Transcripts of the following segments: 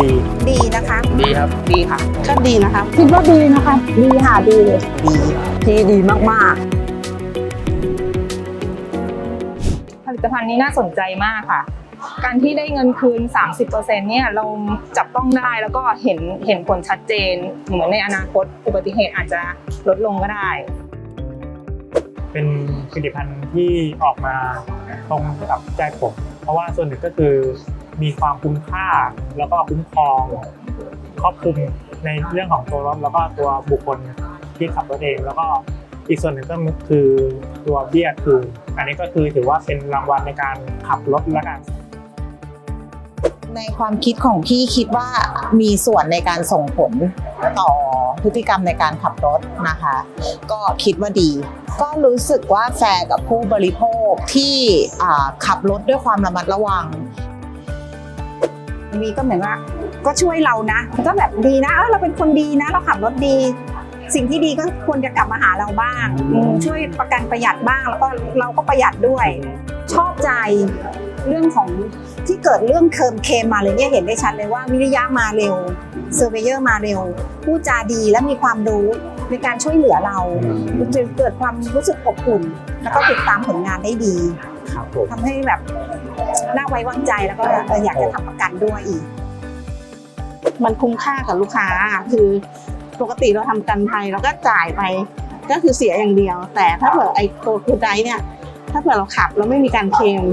ดีดีนะคะดีครับดีค่ะก็ดีนะคะ คิดว่าดีนะคะ ดีค่ะดีเลยดีที่ดีมากผลิตภัณฑ์นี้น่าสนใจมากค่ะ การที่ได้เงินคืน 30%เนี่ยเราจับต้องได้แล้วก็เห็นเห็นผลชัดเจน เหมือนในอนาคตอุบัติเหตุอาจจะลดลงก็ได้เป็นผลิตภัณฑ์ที่ออกมาตรงกับใจผม เพราะว่าส่วนหนึ่งก็คือ มีความคุ้มค่า แล้วก็คุ้มครองครอบคลุมในเรื่องของตัวรถแล้วก็ตัวบุคคลที่ขับรถเอง แล้วก็อีกส่วนหนึ่งก็คือตัวเบี้ยคือ อันนี้ก็คือถือว่าเป็นรางวัลในการขับรถและกันในความคิดของพี่คิดว่ามีส่วนในการส่งผลต่อพฤติกรรมในการขับรถนะคะ ก็คิดว่าดี ก็รู้สึกว่าแฟร์กับผู้บริโภคที่ขับรถด้วยความระมัดระวัง มีก็เหมือนว่าก็ช่วยเรานะมันก็แบบดีนะเออเราเป็นคนดีนะ เราขับรถดี สิ่งที่ดีก็ควรจะกลับมาหาเราบ้างอืมช่วยประกันประหยัดบ้างแล้วก็เราก็ประหยัดด้วย ชอบใจเรื่องของที่เกิดเรื่องเคิมเคมมาเลยเนี่ยเห็นได้ชัดเลยว่าวิริยะมาเร็วเซอร์เวเยอร์มาเร็วพูดจาดีและมีความรู้ในการช่วยเหลือเราจะเกิดความรู้สึกอบอุ่น แล้วก็ติดตามผลงานได้ดี ครับผม ทำให้แบบน่าไว้วางใจแล้วก็เอออยากจะทำประกันด้วยอีก มันคุ้มค่ากับลูกค้าคือปกติเราทำกันภัยเราก็จ่ายไปก็คือเสียอย่างเดียว แต่ถ้าเผื่อไอ้ตัวคูไดเนี่ย ถ้าเผื่อเราขับเราไม่มีการเคลม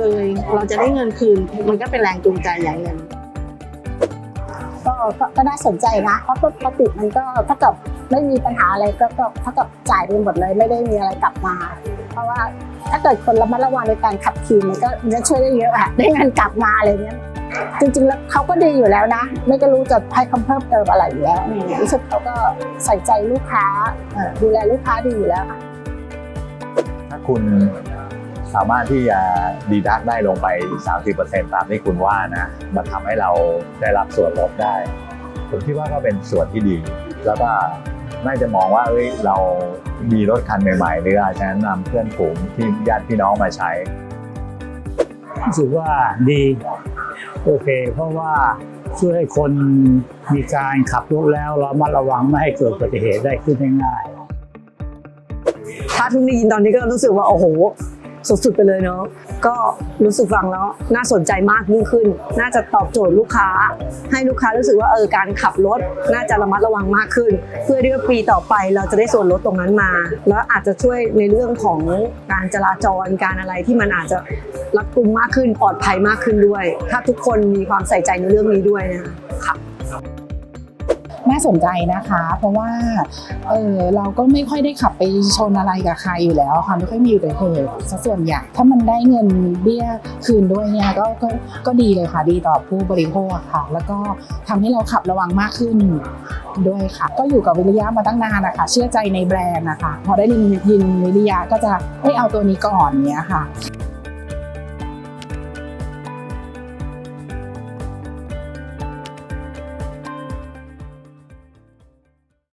เลย เราจะได้เงินคืน มันก็เป็นแรงจูงใจอย่างหนึ่ง ก็ก็ก็น่าสนใจนะ เพราะปกติมันก็ถ้ากับไม่มีปัญหาอะไรก็ก็เท่ากับจ่ายไปหมดเลย ไม่ได้มีอะไรกลับมา เกิดคนระมัดระวังในการขับขี่มันก็มันจะช่วยได้เยอะอะได้เงินกลับมาอะไรเงี้ยจริงๆแล้วเขาก็ดีอยู่แล้วนะ ไม่ก็รู้จะให้คำเพิ่มเติมอะไรอยู่แล้วรู้สึกเขาก็ใส่ใจลูกค้าดูแลลูกค้าดีอยู่แล้วค่ะถ้าคุณสามารถที่จะดีดักได้ลงไป 30%ตามที่คุณว่านะ มันทำให้เราได้รับส่วนลดได้ ผมคิดว่าก็เป็นส่วนที่ดี แล้วก็ น่าจะมองว่าเอ้ยเรามีรถคันใหม่ๆหรืออาจจะแนะนำเพื่อนฝูงที่ญาติพี่น้องมาใช้ รู้สึกว่าดีโอเค เพราะว่าช่วยให้คนมีการขับรถแล้วระมัดระวังไม่ให้เกิดอุบัติเหตุได้ขึ้นง่ายๆ ถ้าเพิ่งได้ยินตอนนี้ก็รู้สึกว่า โอ้โห สุดๆไปเลยเนาะก็รู้สึกฟังแล้วน่าสนใจมากยิ่งขึ้น น่าจะตอบโจทย์ลูกค้า ให้ลูกค้ารู้สึกว่าเออการขับรถน่าจะระมัดระวังมากขึ้น เพื่อที่ว่าปีต่อไปเราจะได้ส่วนลดตรงนั้นมา แล้วอาจจะช่วยในเรื่องของการจราจรการอะไรที่มันอาจจะรัดกุมมากขึ้นปลอดภัยมากขึ้นด้วย ถ้าทุกคนมีความใส่ใจในเรื่องนี้ด้วยนะคะค่ะ น่าสนใจนะคะ เพราะว่าเออเราก็ไม่ค่อยได้ขับไปชนอะไรกับใครอยู่แล้วค่ะไม่ค่อยมีอุบัติเหตุซะส่วนใหญ่ถ้ามันได้เงินเบี้ยคืนด้วยเนี่ยก็ก็ก็ดีเลยค่ะดีต่อผู้บริโภคค่ะ แล้วก็ทำให้เราขับระวังมากขึ้นด้วยค่ะ ก็อยู่กับวิริยะมาตั้งนานนะคะเชื่อใจในแบรนด์นะคะพอได้ยินยินวิริยะก็จะเอ้เอาตัวนี้ก่อนเนี้ยค่ะ